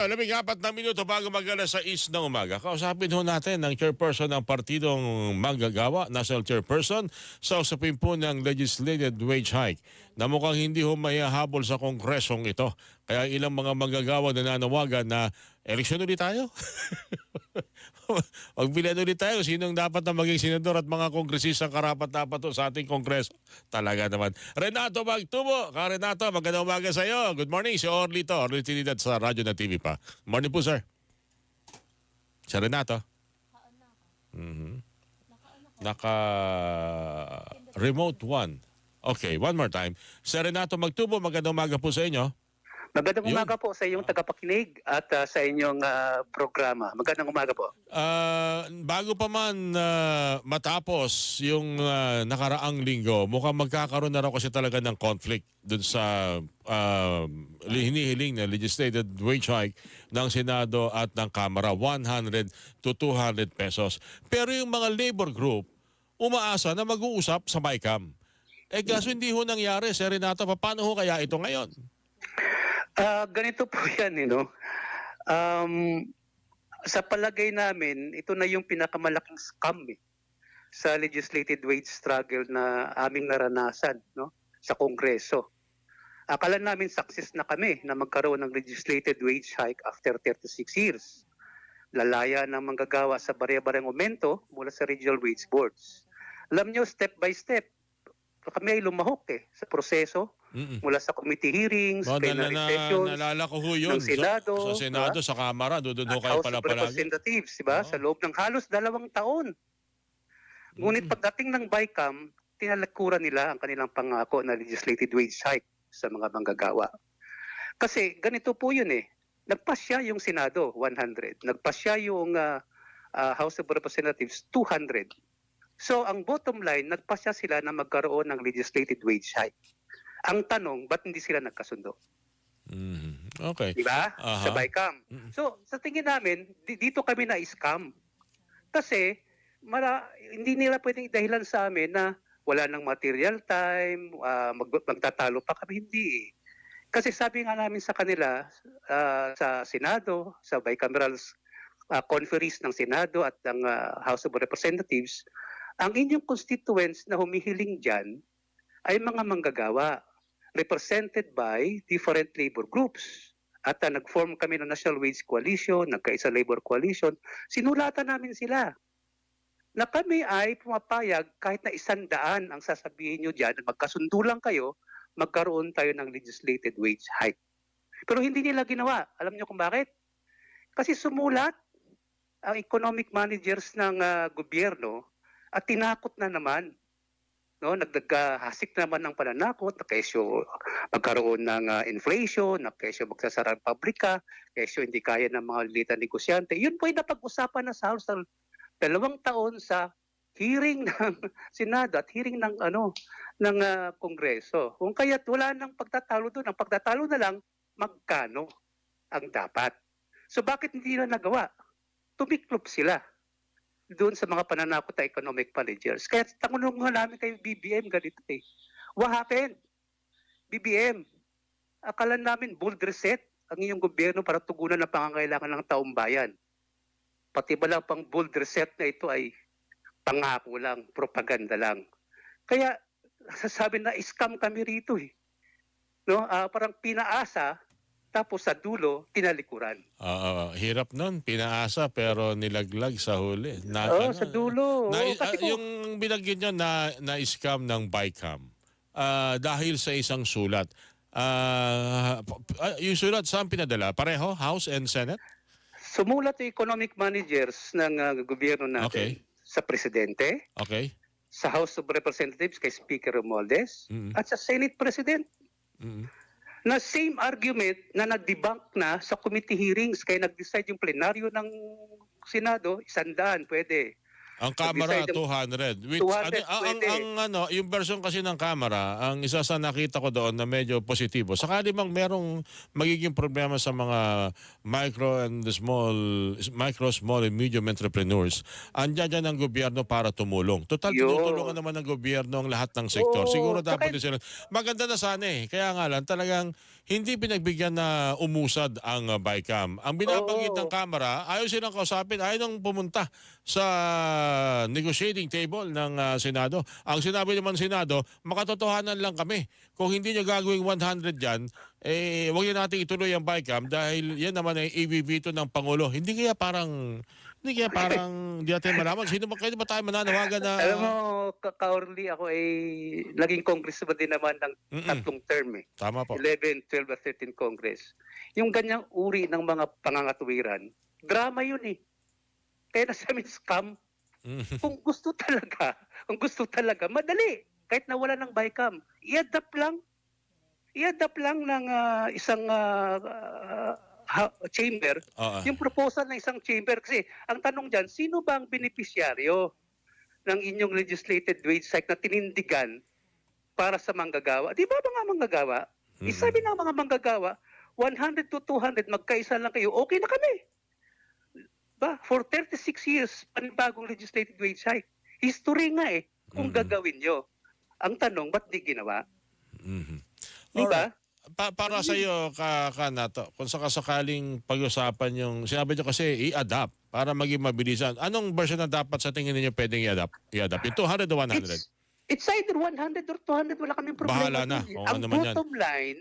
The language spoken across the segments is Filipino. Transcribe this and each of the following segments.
ano, labing apat na minuto bago mag-alas sa is ng umaga. Kausapin ho natin ang chairperson ng partidong manggagawa, national chairperson, sa usapin po ng legislated wage hike na mukhang hindi ho mayahabol sa kongresong ito. Kaya ilang mga manggagawa na nanawagan na eleksyon ulit tayo. Magbilian ulit tayo. Sinong dapat na maging senador at mga kongresistang karapat dapat sa ating kongreso? Talaga naman. Renato Magtubo. Ka Renato, magandang umaga sa iyo. Good morning. Si Orly to. Orly Trinidad sa radyo na TV pa. Morning po, sir. Si Renato. Mhm. Naka remote one. Okay, one more time. Si Renato Magtubo, magandang umaga po sa inyo. Magandang Yun. umaga po sa iyong tagapakinig at ah, sa inyong ah, programa. Magandang umaga po. Ah, bago pa man ah, matapos yung ah, nakaraang linggo, mukhang magkakaroon na raw kasi talaga ng conflict dun sa uh, hinihiling na legislated wage hike ng Senado at ng Kamara, 100 to 200 pesos. Pero yung mga labor group, umaasa na mag-uusap sa BICAM. Eh kaso hindi ho nangyari, Sir Renato, paano ho kaya ito ngayon? Ah, ganito po yan, you know. Um, sa palagay namin, ito na yung pinakamalaking scam eh, sa legislated wage struggle na aming naranasan no, sa Kongreso. Akala namin success na kami na magkaroon ng legislated wage hike after 36 years. Lalaya ng manggagawa sa bare-bareng momento mula sa regional wage boards. Alam nyo, step by step, kami ay lumahok eh sa proseso Mm-mm. mula sa committee hearings, Oh, plenary nalala, sessions, nalala ko ho yun. ng Senado, sa, sa Senado, diba? sa Kamara, doon at kayo House pala of palagi. Representatives, di ba? Oo. Sa loob ng halos dalawang taon. Ngunit Mm. pagdating ng BICAM, tinalikuran nila ang kanilang pangako na legislated wage hike sa mga manggagawa. Kasi ganito po yun eh. Nagpasya yung Senado, 100. Nagpasya yung ah, ah, House of Representatives, 200. So ang bottom line, nagpasya sila na magkaroon ng legislated wage hike. Ang tanong, ba't hindi sila nagkasundo? Mhm. Okay. Di ba? Aha. Sa BICAM. Mm. So, sa tingin namin, di- dito kami na-scam. Kasi, mara, hindi nila pwedeng dahilan sa amin na wala ng material time, ah, mag, magtatalo pa kami. Hindi eh. Kasi sabi nga namin sa kanila, ah, sa Senado, sa bicameral ah, conferees ng Senado at ng ah, House of Representatives, ang inyong constituents na humihiling dyan ay mga manggagawa represented by different labor groups. At uh, nag-form kami ng National Wage Coalition, nagkaisa Labor Coalition. Sinulatan namin sila na kami ay pumapayag kahit na isang daan ang sasabihin nyo dyan, magkasundo lang kayo, magkaroon tayo ng legislated wage hike. Pero hindi nila ginawa. Alam nyo kung bakit? Kasi sumulat ang economic managers ng ah, gobyerno at tinakot na naman no nagdagahasik naman ng pananakot na kesyo magkaroon ng ah, inflation, na kesyo magsasara ang pabrika, kesyo hindi kaya ng mga lita negosyante. Yun po ay napag-usapan na sa House ng dalawang taon sa hearing ng Senado at hearing ng ano ng ah, Kongreso. Kung kaya't wala nang pagtatalo doon, ang pagtatalo na lang magkano ang dapat. So bakit hindi nila nagawa? Tumiklop sila doon sa mga pananakot na economic managers. Kaya tanong nga namin kay BBM ganito eh. What happened? BBM, akala namin bold reset ang inyong gobyerno para tugunan ang pangangailangan ng taong bayan. Pati ba lang pang bold reset na ito ay pangako lang, propaganda lang. Kaya sasabi na scam kami rito eh. No, Ah, parang pinaasa tapos sa dulo tinalikuran. Ah, ah, hirap nun, pinaasa pero nilaglag sa huli. Na, Oh, ano, sa dulo. Na, Oo, kasi po- yung binanggit nyo na, na scam ng BICAM ah, dahil sa isang sulat. Ah, ah, yung sulat saan pinadala? Pareho? House and Senate? Sumulat yung economic managers ng ah, gobyerno natin Okay. sa presidente, Okay? sa House of Representatives kay Speaker Romualdez, Mm. at sa Senate President Mm. Na same argument na nag-debunk na sa committee hearings kaya nag-decide yung plenaryo ng Senado, isandaan, pwede. Ang Nag-decide 200. Which, 200, ano, ang, ang, ano, yung version kasi ng Kamara, ang isa sa nakita ko doon na medyo positibo. Sakali bang merong magiging problema sa mga micro and small, micro, small and medium entrepreneurs, andyan dyan ang gobyerno para tumulong. Total, tinutulungan naman ng gobyerno ang lahat ng sektor. Oo, Siguro dapat din sila. Maganda na sana eh. Kaya nga lang, talagang hindi pinagbigyan na umusad ang uh, BICAM. Ang binabanggit ng Kamara, ayaw silang kausapin, ayaw nang pumunta sa negotiating table ng uh, Senado. Ang sinabi naman ng Senado, makatotohanan lang kami. Kung hindi nyo gagawing 100 yan, eh, huwag yan natin ituloy ang BICAM dahil yan naman ay i-veto ng Pangulo. Hindi kaya parang, hindi kaya parang, hindi natin malaman. Sino ba, kaya ba tayo mananawagan na... Alam mo, ka-early ako ay naging congressman din naman ng Mm-mm. tatlong term eh. Tama po. 11, 12, at 13 Congress. Yung ganyang uri ng mga pangangatwiran, drama yun eh. Kaya nasabi scam. Mhm. Kung gusto talaga, kung gusto talaga, madali. Kahit nawala ng BICAM, i-adapt lang. I-adapt lang ng ah, isang ah, ha- chamber, Oo. yung proposal ng isang chamber. Kasi ang tanong dyan, sino ba ang benepisyaryo ng inyong legislated wage hike na tinindigan para sa manggagawa? Di ba mga manggagawa? Mhm. Isabi ng mga manggagawa, 100 to 200, magkaisa lang kayo, okay na kami. Ba, for 36 years, panibagong legislated wage hike. History nga eh, kung Mhm. gagawin nyo. Ang tanong, ba't di ginawa? Mhm. Di ba? Pa- para sa iyo ka, ka nato, kung sakasakaling pag-usapan yung sinabi niyo kasi i-adapt para maging mabilisan. Anong version na dapat sa tingin niyo pwedeng i-adapt? I-adapt yung 200 o 100? It's, it's either 100 or 200, wala kaming problema. Bahala na, eh. Ang man yan. bottom line,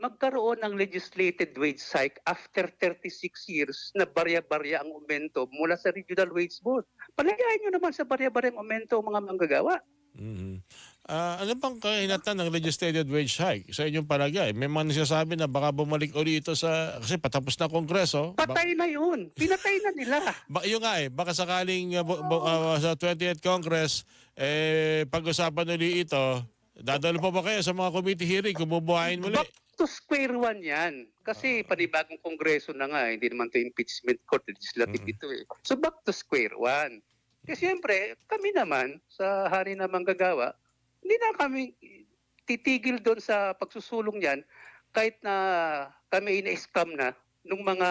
magkaroon ng legislated wage hike after 36 years na barya-barya ang aumento mula sa Regional Wage Board. Palayain nyo naman sa barya-barya ang aumento mga manggagawa. Mhm. Ah, ano bang kahinatan ng legislated wage hike sa inyong palagay? May mga nagsasabi na baka bumalik uli ito sa kasi patapos na kongreso. Ba- Patay na yun. Pinatay na nila. ba, yun nga eh, baka sakaling uh, uh, sa 20th Congress, eh, pag-usapan uli ito, dadalo pa ba kayo sa mga committee hearing kung bubuhayin muli? Back to square one yan. Kasi panibagong kongreso na nga, eh. hindi naman to impeachment court, legislative Mhm. ito eh. So back to square one. Kasi siyempre, kami naman sa hari na manggagawa, hindi na kami titigil doon sa pagsusulong yan kahit na kami ina-scam na ng mga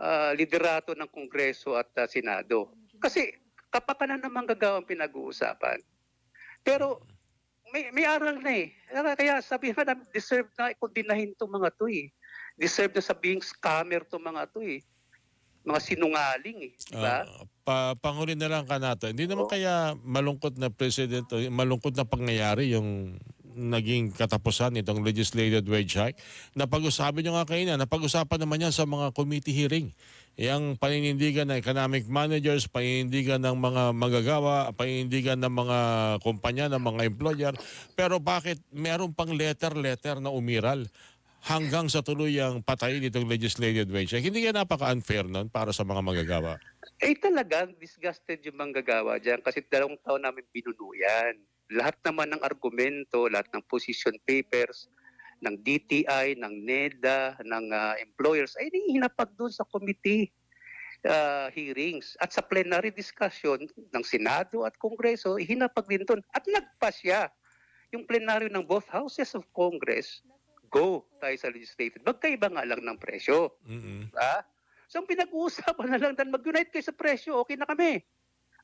ah, liderato ng Kongreso at ah, Senado. Kasi kapakanan ng manggagawa ang pinag-uusapan. Pero may, may aral na eh. Kaya- Kaya sabi nga namin, deserve na ikondinahin itong mga to eh. Deserve na sabihing scammer itong mga to eh. Mga sinungaling eh. Di ba? Ah, pa, panghuli na lang ka nato. Hindi naman Oo. kaya malungkot na president o malungkot na pangyayari yung naging katapusan nitong legislated wage hike. Napag-usapan nyo nga kayo na, napag-usapan naman yan sa mga committee hearing. Yang paninindigan ng economic managers, paninindigan ng mga magagawa, paninindigan ng mga kumpanya, ng mga employer. Pero bakit meron pang letter-letter na umiral hanggang sa tuluyang patay nitong legislated wage hike? Hindi kaya napaka-unfair nun para sa mga magagawa? Eh talagang disgusted yung manggagawa dyan kasi dalawang taon namin binunuyan. Lahat naman ng argumento, lahat ng position papers, ng DTI, ng NEDA, ng ah, employers, ay hinapag doon sa committee ah, hearings. At sa plenary discussion ng Senado at Kongreso, hinapag din doon. At nagpasya yung plenaryo ng both houses of Congress, go tayo sa legislative. Magkaiba nga lang ng presyo. mm Diba? So ang pinag-uusapan na lang mag-unite kayo sa presyo, okay na kami.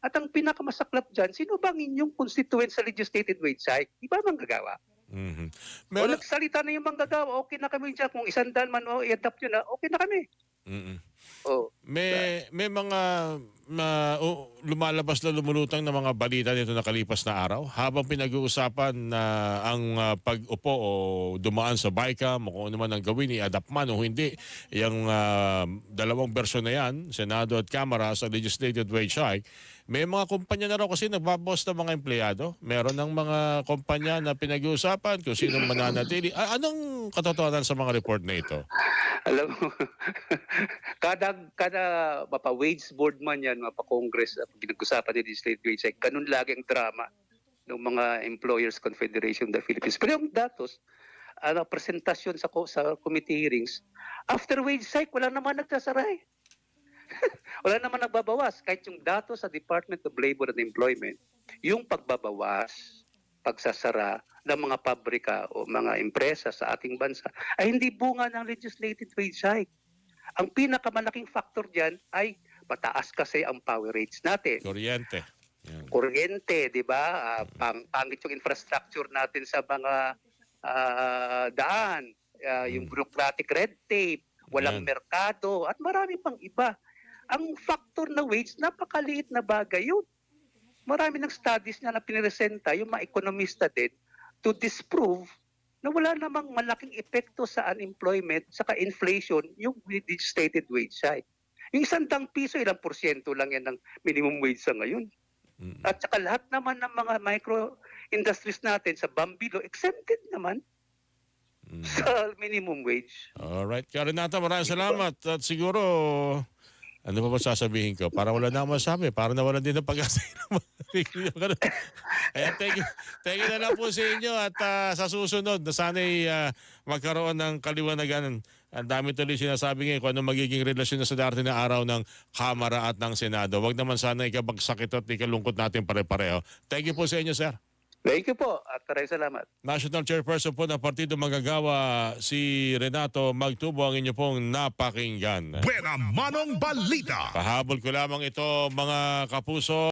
At ang pinakamasaklap dyan, sino bang inyong constituent sa legislated wage hike? Di ba manggagawa? Mhm. o Meron, nagsalita na yung manggagawa, okay na kami dyan. Kung isang man o i-adapt yun na, okay na kami. Mhm. Oh. may may mga ma, o, lumalabas na lumulutang na mga balita nito nakalipas na araw habang pinag-uusapan na ang ah, pag-upo o dumaan sa BICAM o kung ano man ang gawin, i-adapt man o hindi, yung ah, dalawang bersyon na yan, Senado at Kamara sa legislated wage hike, may mga kumpanya na raw kasi nagbabos ng mga empleyado. Meron ng mga kumpanya na pinag-uusapan kung sino mananatili. A- anong katotohanan sa mga report na ito? Alam mo, kada, kada mapa-wage board man yan, mapa-congress, at pinag-usapan ni legislative wage hike, ganun lagi ang drama ng mga Employers Confederation of the Philippines. Pero yung datos, ano, presentasyon sa, sa committee hearings, after wage hike, wala naman nagsasaray. wala naman nagbabawas. Kahit yung datos sa Department of Labor and Employment, yung pagbabawas, pagsasara ng mga pabrika o mga empresa sa ating bansa ay hindi bunga ng legislated wage hike. Ang pinakamalaking factor diyan ay mataas kasi ang power rates natin. Kuryente. Yan. Kuryente, 'di ba? Ah, pang pangit yung infrastructure natin sa mga ah, daan, ah, yung bureaucratic red tape, walang Yan. merkado, at marami pang iba. Ang factor na wage, napakaliit na bagay yun. Marami ng studies na na piniresenta, yung mga ekonomista din, to disprove na wala namang malaking epekto sa unemployment, saka inflation, yung stated wage side. Yung isang dang piso, ilang porsyento lang yan ng minimum wage sa ngayon. Mm. At saka lahat naman ng mga micro industries natin sa Bambilo, exempted naman Mm. sa minimum wage. Alright. Kaya Renata, maraming salamat. At siguro, ano pa ba sasabihin ko? Para wala na akong masabi. Para nawalan din ng pag-asa. Kaya thank you, thank you na lang po sa inyo at ah, sa susunod na sana'y ah, magkaroon ng kaliwanagan. Ang dami tuloy sinasabi ngayon kung ano magiging relasyon na sa darating na araw ng Kamara at ng Senado. Huwag naman sana ikabagsakit at ikalungkot natin pare-pareho. Thank you po sa inyo, sir. Thank you po at maraming salamat. National Chairperson po ng Partido Magagawa, si Renato Magtubo, ang inyo pong napakinggan. Buena Manong Balita. Pahabol ko lamang ito mga kapuso.